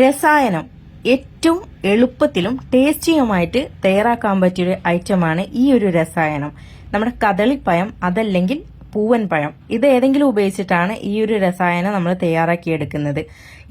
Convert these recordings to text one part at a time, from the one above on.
രസായനം ഏറ്റവും എളുപ്പത്തിലും ടേസ്റ്റിയുമായിട്ട് തയ്യാറാക്കാൻ പറ്റിയ പറ്റിയൊരു ഐറ്റമാണ് ഈ ഒരു രസായനം. നമ്മുടെ കദളിപ്പഴം അതല്ലെങ്കിൽ പൂവൻ പഴം ഇത് ഏതെങ്കിലും ഉപയോഗിച്ചിട്ടാണ് ഈ ഒരു രസായനം നമ്മൾ തയ്യാറാക്കിയെടുക്കുന്നത്.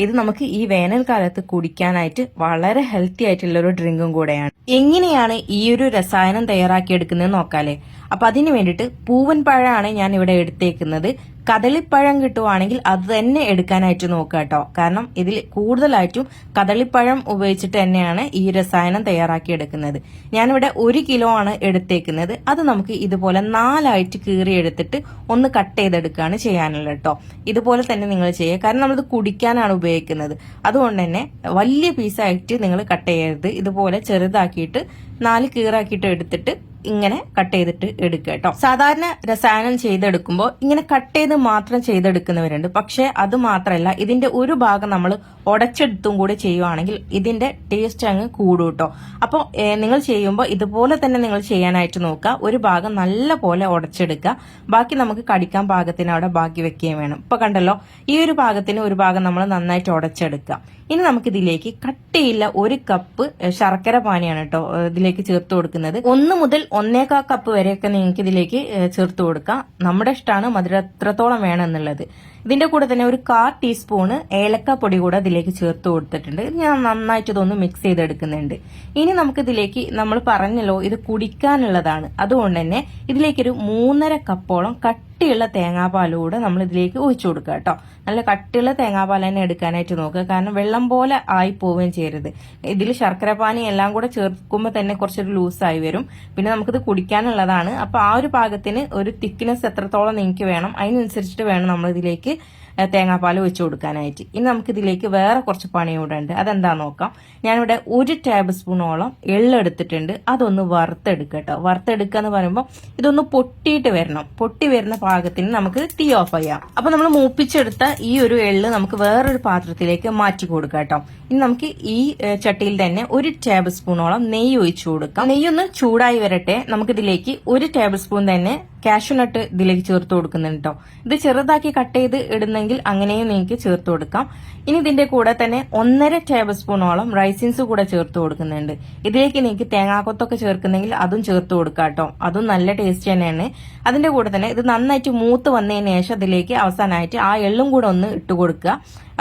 ഇത് നമുക്ക് ഈ വേനൽക്കാലത്ത് കുടിക്കാനായിട്ട് വളരെ ഹെൽത്തി ആയിട്ടുള്ള ഒരു ഡ്രിങ്കും കൂടെയാണ്. എങ്ങനെയാണ് ഈ ഒരു രസായനം തയ്യാറാക്കിയെടുക്കുന്നത് നോക്കാലേ അപ്പൊ അതിന് വേണ്ടിയിട്ട് പൂവൻ പഴമാണ് ഞാൻ ഇവിടെ എടുത്തേക്കുന്നത്. കദളിപ്പഴം കിട്ടുവാണെങ്കിൽ അത് തന്നെ എടുക്കാനായിട്ട് നോക്കുക കേട്ടോ. കാരണം ഇതിൽ കൂടുതലായിട്ടും കദളിപ്പഴം ഉപയോഗിച്ചിട്ട് തന്നെയാണ് ഈ രസായനം തയ്യാറാക്കി എടുക്കുന്നത്. ഞാനിവിടെ ഒരു കിലോ ആണ് എടുത്തേക്കുന്നത്. അത് നമുക്ക് ഇതുപോലെ നാലായിട്ട് കീറി എടുത്തിട്ട് ഒന്ന് കട്ട് ചെയ്തെടുക്കുകയാണ് ചെയ്യാനുള്ളത് കേട്ടോ. ഇതുപോലെ തന്നെ നിങ്ങൾ ചെയ്യുക. കാരണം നമ്മളിത് കുടിക്കാനാണ് ഉപയോഗിക്കുന്നത്. അതുകൊണ്ട് തന്നെ വലിയ പീസായിട്ട് നിങ്ങൾ കട്ട് ചെയ്യരുത്. ഇതുപോലെ ചെറുതാക്കിയിട്ട് നാല് കീറാക്കിയിട്ട് എടുത്തിട്ട് ഇങ്ങനെ കട്ട് ചെയ്തിട്ട് എടുക്കുക കേട്ടോ സാധാരണ രസായനം ചെയ്തെടുക്കുമ്പോൾ ഇങ്ങനെ കട്ട് ചെയ്ത് മാത്രം ചെയ്തെടുക്കുന്നവരുണ്ട്. പക്ഷെ അത് മാത്രമല്ല ഇതിന്റെ ഒരു ഭാഗം നമ്മൾ ഉടച്ചെടുത്തും കൂടി ചെയ്യുവാണെങ്കിൽ ഇതിന്റെ ടേസ്റ്റ് അങ്ങ് കൂടും കേട്ടോ അപ്പോൾ നിങ്ങൾ ചെയ്യുമ്പോൾ ഇതുപോലെ തന്നെ നിങ്ങൾ ചെയ്യാനായിട്ട് നോക്കുക. ഒരു ഭാഗം നല്ല പോലെ ഉടച്ചെടുക്കുക ബാക്കി നമുക്ക് കടിക്കാൻ ഭാഗത്തിന് അവിടെ ബാക്കി വെക്കുകയും വേണം. ഇപ്പൊ കണ്ടല്ലോ ഈ ഒരു ഭാഗത്തിന് ഒരു ഭാഗം നമ്മൾ നന്നായിട്ട് ഉടച്ചെടുക്കുക ഇനി നമുക്കിതിലേക്ക് കട്ടിയില്ല ഒരു കപ്പ് ശർക്കര പാനിയാണ് കേട്ടോ ഇതിലേക്ക് ചേർത്ത് കൊടുക്കുന്നത്. ഒന്ന് മുതൽ ഒന്നേകാ കപ്പ് വരെയൊക്കെ നിങ്ങൾക്ക് ഇതിലേക്ക് ചേർത്ത് കൊടുക്കാം. നമ്മുടെ ഇഷ്ടമാണ് മധുരം എത്രത്തോളം വേണം എന്നുള്ളത്. ഇതിന്റെ കൂടെ തന്നെ ഒരു കാ ടീസ്പൂണ് ഏലക്ക പൊടി കൂടെ ഇതിലേക്ക് ചേർത്ത് കൊടുത്തിട്ടുണ്ട്. ഇത് ഞാൻ നന്നായിട്ട് ഇതൊന്ന് മിക്സ് ചെയ്തെടുക്കുന്നുണ്ട്. ഇനി നമുക്ക് ഇതിലേക്ക് നമ്മൾ പറഞ്ഞല്ലോ ഇത് കുടിക്കാനുള്ളതാണ്. അതുകൊണ്ട് തന്നെ ഇതിലേക്കൊരു മൂന്നര കപ്പോളം കട്ടിയുള്ള തേങ്ങാപ്പാലൂടെ നമ്മൾ ഇതിലേക്ക് ഒഴിച്ചു കൊടുക്കുക കേട്ടോ. നല്ല കട്ടിയുള്ള തേങ്ങാപ്പാൽ തന്നെ എടുക്കാനായിട്ട് നോക്കുക. കാരണം വെള്ളം പോലെ ആയി പോവുകയും ചെയ്യരുത്. ഇതിൽ ശർക്കര പാനി എല്ലാം കൂടെ ചേർക്കുമ്പോൾ തന്നെ കുറച്ചൊരു ലൂസായി വരും. പിന്നെ നമുക്കിത് കുടിക്കാനുള്ളതാണ്. അപ്പൊ ആ ഒരു പാകത്തിന് ഒരു തിക്നെസ് എത്രത്തോളം നിങ്ങൾക്ക് വേണം അതിനനുസരിച്ചിട്ട് വേണം നമ്മൾ ഇതിലേക്ക് തേങ്ങാപ്പാൽ ഒഴിച്ച് കൊടുക്കാനായിട്ട്. ഇനി നമുക്ക് ഇതിലേക്ക് വേറെ കുറച്ച് പണി കൂടെ ഉണ്ട്. അതെന്താ നോക്കാം. ഞാനിവിടെ ഒരു ടേബിൾ സ്പൂണോളം എള്ളെടുത്തിട്ടുണ്ട് അതൊന്ന് വറുത്തെടുക്കുക കേട്ടോ വറുത്തെടുക്കുക എന്ന് പറയുമ്പോൾ ഇതൊന്ന് പൊട്ടിയിട്ട് വരണം. പൊട്ടി വരുന്ന പാകത്തിന് നമുക്ക് തീ ഓഫ് ചെയ്യാം. അപ്പൊ നമ്മൾ മൂപ്പിച്ചെടുത്ത ഈ ഒരു എള്ള് നമുക്ക് വേറൊരു പാത്രത്തിലേക്ക് മാറ്റി കൊടുക്കാം കേട്ടോ ഇനി നമുക്ക് ഈ ചട്ടിയിൽ തന്നെ ഒരു ടേബിൾ സ്പൂണോളം നെയ്യ് ഒഴിച്ചു കൊടുക്കാം. നെയ്യൊന്ന് ചൂടായി വരട്ടെ. നമുക്കിതിലേക്ക് ഒരു ടേബിൾ സ്പൂൺ തന്നെ കാഷ്യൂനട്ട് ഇതിലേക്ക് ചേർത്ത് കൊടുക്കുന്നുണ്ട് കേട്ടോ ഇത് ചെറുതാക്കി കട്ട് ചെയ്ത് ഇടുന്നെങ്കിൽ അങ്ങനെയും നിങ്ങൾക്ക് ചേർത്ത് കൊടുക്കാം. ഇനി ഇതിന്റെ കൂടെ തന്നെ ഒന്നര ടേബിൾ സ്പൂണോളം റൈസിൻസ് കൂടെ ചേർത്ത് കൊടുക്കുന്നുണ്ട്. ഇതിലേക്ക് നിങ്ങൾക്ക് തേങ്ങാക്കൊത്തൊക്കെ ചേർക്കുന്നെങ്കിൽ അതും ചേർത്ത് കൊടുക്കാം കേട്ടോ അതും നല്ല ടേസ്റ്റ് തന്നെയാണ്. അതിന്റെ കൂടെ തന്നെ ഇത് നന്നായിട്ട് മൂത്ത് വന്നതിന് ശേഷം അതിലേക്ക് അവസാനമായിട്ട് ആ എള്ളും കൂടെ ഒന്ന് ഇട്ട് കൊടുക്കുക.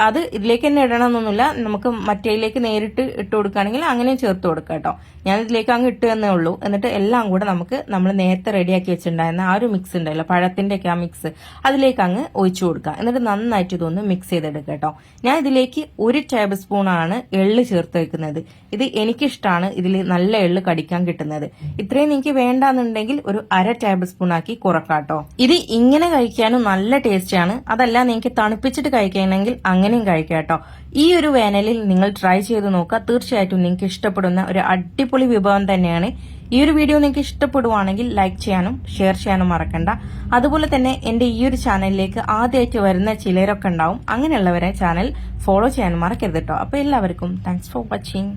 അത് ഇതിലേക്ക് തന്നെ ഇടണമെന്നൊന്നുമില്ല. നമുക്ക് മറ്റേയിലേക്ക് നേരിട്ട് ഇട്ട് കൊടുക്കുകയാണെങ്കിൽ അങ്ങനെയും ചേർത്ത് കൊടുക്കാം കേട്ടോ. ഞാൻ ഇതിലേക്ക് അങ്ങ് ഇട്ട് തന്നേ ഉള്ളൂ. എന്നിട്ട് എല്ലാം കൂടെ നമുക്ക് നമ്മൾ നേരത്തെ റെഡിയാക്കി വെച്ചിട്ടുണ്ടായിരുന്ന ആ ഒരു മിക്സ് ഉണ്ടല്ലോ പഴത്തിന്റെ ഒക്കെ ആ മിക്സ് അതിലേക്ക് അങ്ങ് ഒഴിച്ചു കൊടുക്കുക എന്നിട്ട് നന്നായിട്ട് ഇതൊന്ന് മിക്സ് ചെയ്തെടുക്കുക കേട്ടോ. ഞാൻ ഇതിലേക്ക് ഒരു ടേബിൾ സ്പൂണാണ് എള്ള് ചേർത്ത് വെക്കുന്നത്. ഇത് എനിക്കിഷ്ടമാണ് ഇതിൽ നല്ല എള്ള് കടിക്കാൻ കിട്ടുന്നത്. ഇത്രയും നിങ്ങൾക്ക് വേണ്ടാന്നുണ്ടെങ്കിൽ ഒരു അര ടേബിൾ സ്പൂൺ ആക്കി കുറക്കാട്ടോ ഇത് ഇങ്ങനെ കഴിക്കാനും നല്ല ടേസ്റ്റിയാണ് അതല്ല നിങ്ങൾക്ക് തണുപ്പിച്ചിട്ട് കഴിക്കണമെങ്കിൽ അങ്ങനെയും കഴിക്കാം കേട്ടോ. ഈ ഒരു വേനലിൽ നിങ്ങൾ ട്രൈ ചെയ്ത് നോക്കുക. തീർച്ചയായിട്ടും നിങ്ങൾക്ക് ഇഷ്ടപ്പെടുന്ന ഒരു അടിപൊളി വിഭവം തന്നെയാണ്. ഈ ഒരു വീഡിയോ നിങ്ങൾക്ക് ഇഷ്ടപ്പെടുവാണെങ്കിൽ ലൈക്ക് ചെയ്യാനും ഷെയർ ചെയ്യാനും മറക്കണ്ട. അതുപോലെ തന്നെ എന്റെ ഈ ഒരു ചാനലിലേക്ക് ആദ്യമായിട്ട് വരുന്ന ചിലരൊക്കെ ഉണ്ടാവും. അങ്ങനെയുള്ളവരെ ചാനൽ ഫോളോ ചെയ്യാനും മറക്കരുത് കേട്ടോ. അപ്പൊ എല്ലാവർക്കും താങ്ക്സ് ഫോർ വാച്ചിങ്